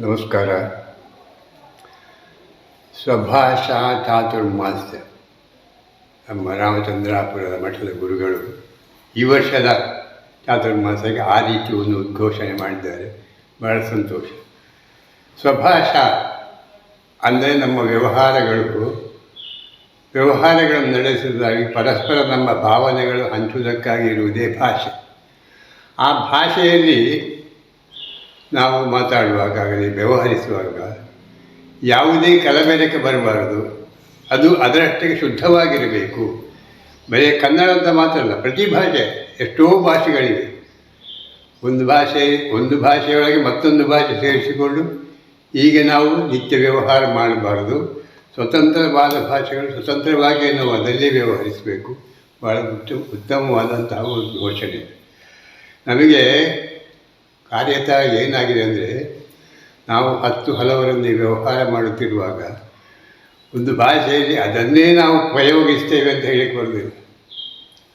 ನಮಸ್ಕಾರ. ಸ್ವಭಾಷಾ ಚಾತುರ್ಮಾಸ್ಯ. ನಮ್ಮ ರಾಮಚಂದ್ರಾಪುರದ ಮಠದ ಗುರುಗಳು ಈ ವರ್ಷದ ಚಾತುರ್ಮಾಸಕ್ಕೆ ಆ ರೀತಿ ಒಂದು ಉದ್ಘೋಷಣೆ ಮಾಡಿದ್ದಾರೆ. ಬಹಳ ಸಂತೋಷ. ಸ್ವಭಾಷಾ ಅಂದರೆ ನಮ್ಮ ವ್ಯವಹಾರಗಳು. ವ್ಯವಹಾರಗಳನ್ನು ನಡೆಸುವುದಾಗಿ ಪರಸ್ಪರ ನಮ್ಮ ಭಾವನೆಗಳು ಹಂಚುವುದಕ್ಕಾಗಿ ಇರುವುದೇ ಭಾಷೆ. ಆ ಭಾಷೆಯಲ್ಲಿ ನಾವು ಮಾತಾಡುವಾಗಲಿ ವ್ಯವಹರಿಸುವಾಗ ಯಾವುದೇ ಕಲಬೆರಕೆ ಬರಬಾರದು. ಅದು ಅದರಷ್ಟಕ್ಕೆ ಶುದ್ಧವಾಗಿರಬೇಕು. ಬರೀ ಕನ್ನಡ ಅಂತ ಮಾತ್ರ ಅಲ್ಲ, ಪ್ರತಿ ಭಾಷೆ ಎಷ್ಟೋ ಭಾಷೆಗಳಿವೆ. ಒಂದು ಭಾಷೆ, ಒಂದು ಭಾಷೆಯೊಳಗೆ ಮತ್ತೊಂದು ಭಾಷೆ ಸೇರಿಸಿಕೊಂಡು ಈಗ ನಾವು ನಿತ್ಯ ವ್ಯವಹಾರ ಮಾಡಬಾರದು. ಸ್ವತಂತ್ರವಾದ ಭಾಷೆಗಳು ಸ್ವತಂತ್ರವಾಗಿ ನಾವು ಅದರಲ್ಲೇ ವ್ಯವಹರಿಸಬೇಕು. ಭಾಳ ಉತ್ತಮ, ಉತ್ತಮವಾದಂತಹ ಒಂದು ಘೋಷಣೆ. ನಮಗೆ ಕಾರ್ಯತಃ ಏನಾಗಿದೆ ಅಂದರೆ, ನಾವು ಹತ್ತು ಹಲವರೊಂದಿಗೆ ವ್ಯವಹಾರ ಮಾಡುತ್ತಿರುವಾಗ, ಒಂದು ಭಾಷೆಯಲ್ಲಿ ಅದನ್ನೇ ನಾವು ಪ್ರಯೋಗಿಸ್ತೇವೆ ಅಂತ ಹೇಳಿಕ್ಕೆ ಬರೋದಿಲ್ಲ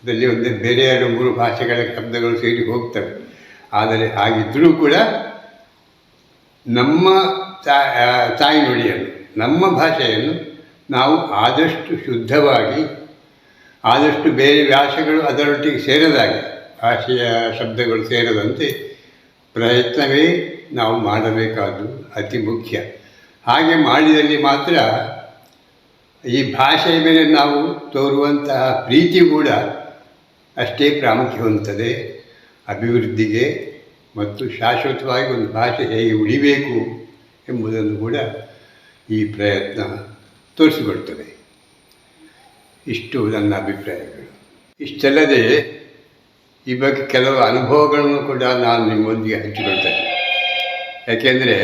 ಅದರಲ್ಲಿ ಒಂದು ಬೇರೆ ಎರಡು ಮೂರು ಭಾಷೆಗಳ ಶಬ್ದಗಳು ಸೇರಿ ಹೋಗ್ತವೆ. ಆದರೆ ಹಾಗಿದ್ದರೂ ಕೂಡ ನಮ್ಮ ತಾಯಿ ನುಡಿಯನ್ನು, ನಮ್ಮ ಭಾಷೆಯನ್ನು ನಾವು ಆದಷ್ಟು ಶುದ್ಧವಾಗಿ, ಆದಷ್ಟು ಬೇರೆ ಭಾಷೆಗಳು ಅದರೊಟ್ಟಿಗೆ ಸೇರದಾಗೆ, ಭಾಷೆಯ ಶಬ್ದಗಳು ಸೇರದಂತೆ ಪ್ರಯತ್ನವೇ ನಾವು ಮಾಡಬೇಕಾದ್ದು ಅತಿ ಮುಖ್ಯ. ಹಾಗೆ ಮಾಡಿದಲ್ಲಿ ಮಾತ್ರ ಈ ಭಾಷೆಯ ಮೇಲೆ ನಾವು ತೋರುವಂತಹ ಪ್ರೀತಿ ಕೂಡ ಅಷ್ಟೇ ಪ್ರಾಮುಖ್ಯ ಹೊಂದುತ್ತದೆ. ಅಭಿವೃದ್ಧಿಗೆ ಮತ್ತು ಶಾಶ್ವತವಾಗಿ ಒಂದು ಭಾಷೆ ಹೇಗೆ ಉಳಿಬೇಕು ಎಂಬುದನ್ನು ಕೂಡ ಈ ಪ್ರಯತ್ನ ತೋರಿಸಿಕೊಡ್ತದೆ. ಇಷ್ಟು ನನ್ನ ಅಭಿಪ್ರಾಯಗಳು. ಇಷ್ಟಲ್ಲದೆ ಈ ಬಗ್ಗೆ ಕೆಲವು ಅನುಭವಗಳನ್ನು ಕೂಡ ನಾನು ನಿಮ್ಮೊಂದಿಗೆ ಹಂಚಿಕೊಳ್ತೇನೆ. ಯಾಕೆಂದರೆ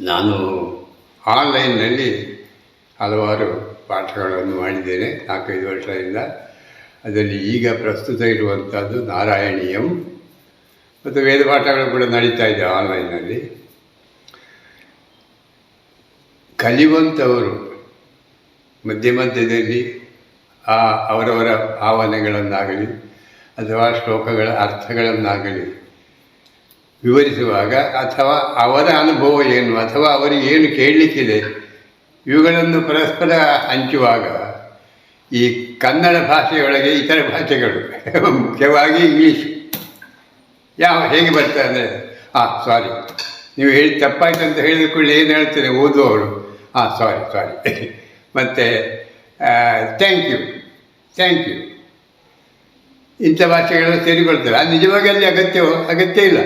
ನಾನು ಆನ್ಲೈನ್ನಲ್ಲಿ ಹಲವಾರು ಪಾಠಗಳನ್ನು ಮಾಡಿದ್ದೇನೆ, ನಾಲ್ಕೈದು ವರ್ಷದಿಂದ ಅದರಲ್ಲಿ ಈಗ ಪ್ರಸ್ತುತ ಇರುವಂಥದ್ದು ನಾರಾಯಣೀಯಂ. ಮತ್ತು ವೇದ ಪಾಠಗಳು ಕೂಡ ನಡೀತಾ ಇದೆ ಆನ್ಲೈನ್ನಲ್ಲಿ. ಕಲಿಯುವಂಥವರು ಮಧ್ಯ ಮಧ್ಯದಲ್ಲಿ ಆ ಅವರವರ ಭಾವನೆಗಳನ್ನಾಗಲಿ ಅಥವಾ ಶ್ಲೋಕಗಳ ಅರ್ಥಗಳನ್ನಾಗಲಿ ವಿವರಿಸುವಾಗ ಅಥವಾ ಅವರ ಅನುಭವ ಏನು, ಅಥವಾ ಅವರಿಗೆ ಏನು ಕೇಳಲಿಕ್ಕಿದೆ, ಇವುಗಳನ್ನು ಪರಸ್ಪರ ಹಂಚುವಾಗ ಈ ಕನ್ನಡ ಭಾಷೆಯೊಳಗೆ ಇತರ ಭಾಷೆಗಳು, ಮುಖ್ಯವಾಗಿ ಇಂಗ್ಲೀಷ್. ಯಾವ, ಹೇಗೆ ಬರ್ತಾರೆ ಅಂದರೆ ಹಾಂ ಸಾರಿ ನೀವು ಹೇಳಿ ತಪ್ಪಾಯ್ತು ಅಂತ ಹೇಳಿದ ಕೂಡಲೇ ಏನು ಹೇಳ್ತಾರೆ? ಓದುವವರು ಹಾಂ ಸಾರಿ ಸಾರಿ ಮತ್ತು ಥ್ಯಾಂಕ್ ಯು ಥ್ಯಾಂಕ್ ಯು ಇಂಥ ಭಾಷೆಗಳೆಲ್ಲ ಸೇರಿಕೊಳ್ತೇವೆ. ಅದು ನಿಜವಾಗಿ ಅಲ್ಲಿ ಅಗತ್ಯವೋ ಅಗತ್ಯ ಇಲ್ಲ.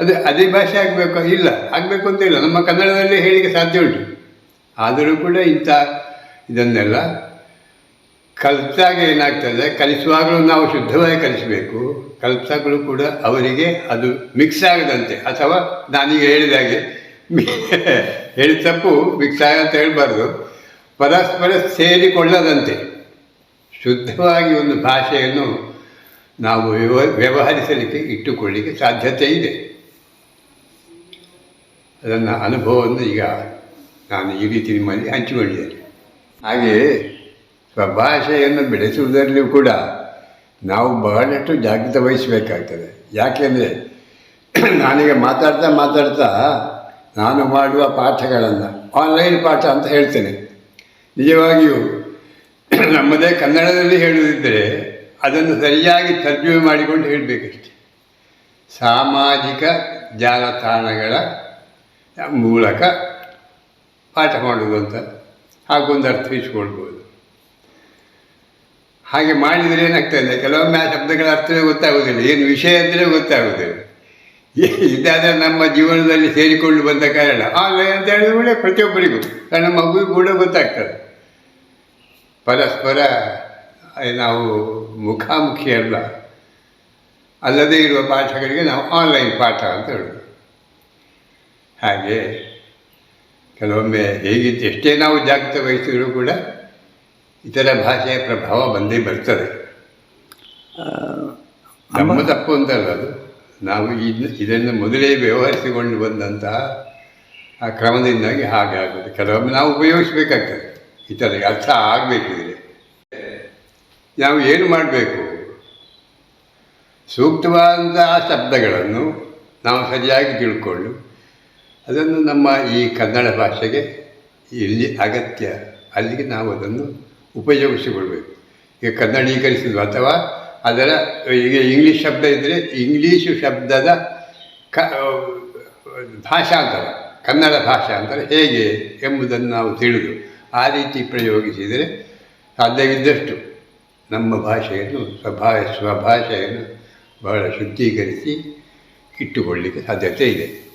ಅದು ಅದೇ ಭಾಷೆ ಆಗಬೇಕು? ಇಲ್ಲ. ಆಗಬೇಕು ಅಂತ ಇಲ್ಲ. ನಮ್ಮ ಕನ್ನಡದಲ್ಲೇ ಹೇಳಿಕೆ ಸಾಧ್ಯ ಉಂಟು. ಆದರೂ ಕೂಡ ಇಂಥ ಇದನ್ನೆಲ್ಲ ಕಲಿತಾಗ ಏನಾಗ್ತದೆ? ಕಲಿಸುವಾಗಲೂ ನಾವು ಶುದ್ಧವಾಗಿ ಕಲಿಸಬೇಕು. ಕಲಿತಾಗಲೂ ಕೂಡ ಅವರಿಗೆ ಅದು ಮಿಕ್ಸ್ ಆಗದಂತೆ. ಅಥವಾ ನಾನೀಗ ಹೇಳಿದಾಗೆ ಹೇಳಿ ತಪ್ಪು ಮಿಕ್ಸ್ ಆಗಂತ ಹೇಳಬಾರ್ದು. ಪರಸ್ಪರ ಸೇರಿಕೊಳ್ಳದಂತೆ. ಶುದ್ಧವಾಗಿ ಒಂದು ಭಾಷೆಯನ್ನು ನಾವು ವ್ಯವ ವ್ಯವಹರಿಸಲಿಕ್ಕೆ ಇಟ್ಟುಕೊಳ್ಳಿಕ್ಕೆ ಸಾಧ್ಯತೆ ಇದೆ. ಅದನ್ನು ಅನುಭವವನ್ನು ಈಗ ನಾನು ಈ ರೀತಿ ನಿಮ್ಮಲ್ಲಿ ಹಂಚಿಕೊಂಡಿದ್ದೇನೆ. ಹಾಗೆಯೇ ಸ್ವಭಾಷೆಯನ್ನು ಬೆಳೆಸುವುದರಲ್ಲಿಯೂ ಕೂಡ ನಾವು ಬಹಳಷ್ಟು ಜಾಗೃತ ವಹಿಸಬೇಕಾಗ್ತದೆ. ಯಾಕೆಂದರೆ ನಾನೀಗ ಮಾತಾಡ್ತಾ ಮಾತಾಡ್ತಾ ನಾನು ಮಾಡುವ ಪಾಠಗಳನ್ನು, ಆನ್ಲೈನ್ ಪಾಠ ಅಂತ ಹೇಳ್ತೇನೆ. ನಿಜವಾಗಿಯೂ ನಮ್ಮದೇ ಕನ್ನಡದಲ್ಲಿ ಹೇಳುವುದಿದ್ದರೆ ಅದನ್ನು ಸರಿಯಾಗಿ ತರ್ಜುಮೆ ಮಾಡಿಕೊಂಡು ಹೇಳಬೇಕಷ್ಟೆ. ಸಾಮಾಜಿಕ ಜಾಲತಾಣಗಳ ಮೂಲಕ ಪಾಠ ಮಾಡುವುದು ಅಂತ ಹಾಗೊಂದು ಅರ್ಥೈಸ್ಕೊಳ್ಬೋದು ಹಾಗೆ ಮಾಡಿದರೆ ಏನಾಗ್ತದೆ ಕೆಲವೊಮ್ಮೆ ಆ ಶಬ್ದಗಳ ಅರ್ಥವೇ ಗೊತ್ತಾಗೋದಿಲ್ಲ ಏನು ವಿಷಯ ಅಂದರೆ ಗೊತ್ತಾಗೋದಿಲ್ಲ ಇದಾದರೆ ನಮ್ಮ ಜೀವನದಲ್ಲಿ ಸೇರಿಕೊಂಡು ಬಂದ ಕಾರಣ. ಆನ್ಲೈನ್ ಅಂತ ಹೇಳಿದ ಕೂಡ ಪ್ರತಿಯೊಬ್ಬರಿಗೂ ಕಾರಣ ಮಗುವಿಗೂ ಕೂಡ ಗೊತ್ತಾಗ್ತದೆ. ಪರಸ್ಪರ ನಾವು ಮುಖಾಮುಖಿ ಅಲ್ಲ ಅಲ್ಲದೇ ಇರುವ ಪಾಠಗಳಿಗೆ ನಾವು ಆನ್ಲೈನ್ ಪಾಠ ಅಂತ ಹೇಳೋದು. ಹಾಗೆ ಕೆಲವೊಮ್ಮೆ ಹೇಗಿದ್ದು ಎಷ್ಟೇ ನಾವು ಜಾಗೃತ ವಹಿಸಿದರೂ ಕೂಡ ಇತರ ಭಾಷೆಯ ಪ್ರಭಾವ ಬಂದೇ ಬರ್ತದೆ. ನಮ್ಮ ತಪ್ಪು ಅಂತಲ್ಲ ಅದು. ನಾವು ಇದ್ ಇದನ್ನು ಮೊದಲೇ ವ್ಯವಹರಿಸಿಕೊಂಡು ಬಂದಂತಹ ಆ ಕ್ರಮದಿಂದಾಗಿ ಹಾಗೆ ಆಗ್ತದೆ ಕೆಲವೊಮ್ಮೆ ನಾವು ಉಪಯೋಗಿಸಬೇಕಾಗ್ತದೆ. ಇತರ ಅರ್ಥ ಆಗಬೇಕಿದ್ರೆ ನಾವು ಏನು ಮಾಡಬೇಕು? ಸೂಕ್ತವಾದಂತಹ ಶಬ್ದಗಳನ್ನು ನಾವು ಸರಿಯಾಗಿ ತಿಳ್ಕೊಂಡು ಅದನ್ನು ನಮ್ಮ ಈ ಕನ್ನಡ ಭಾಷೆಗೆ ಇಲ್ಲಿ ಅಗತ್ಯ, ಅಲ್ಲಿಗೆ ನಾವು ಅದನ್ನು ಉಪಯೋಗಿಸಿಕೊಳ್ಬೇಕು. ಈಗ ಕನ್ನಡೀಕರಿಸಿದ್ವು ಅಥವಾ ಅದರ, ಈಗ ಇಂಗ್ಲೀಷ್ ಶಬ್ದ ಇದ್ದರೆ ಇಂಗ್ಲೀಷು ಶಬ್ದದ ಕ, ಭಾಷಾಂತರ, ಕನ್ನಡ ಭಾಷಾಂತರ ಹೇಗೆ ಎಂಬುದನ್ನು ನಾವು ತಿಳಿದು ಆ ರೀತಿ ಪ್ರಯೋಗಿಸಿದರೆ ಸಾಧ್ಯವಿದ್ದಷ್ಟು. ನಮ್ಮ ಭಾಷೆಯನ್ನು ಸ್ವಭಾ ಸ್ವಭಾಷೆಯನ್ನು ಬಹಳ ಶುದ್ಧೀಕರಿಸಿ ಇಟ್ಟುಕೊಳ್ಳಲಿಕ್ಕೆ ಸಾಧ್ಯತೆ ಇದೆ.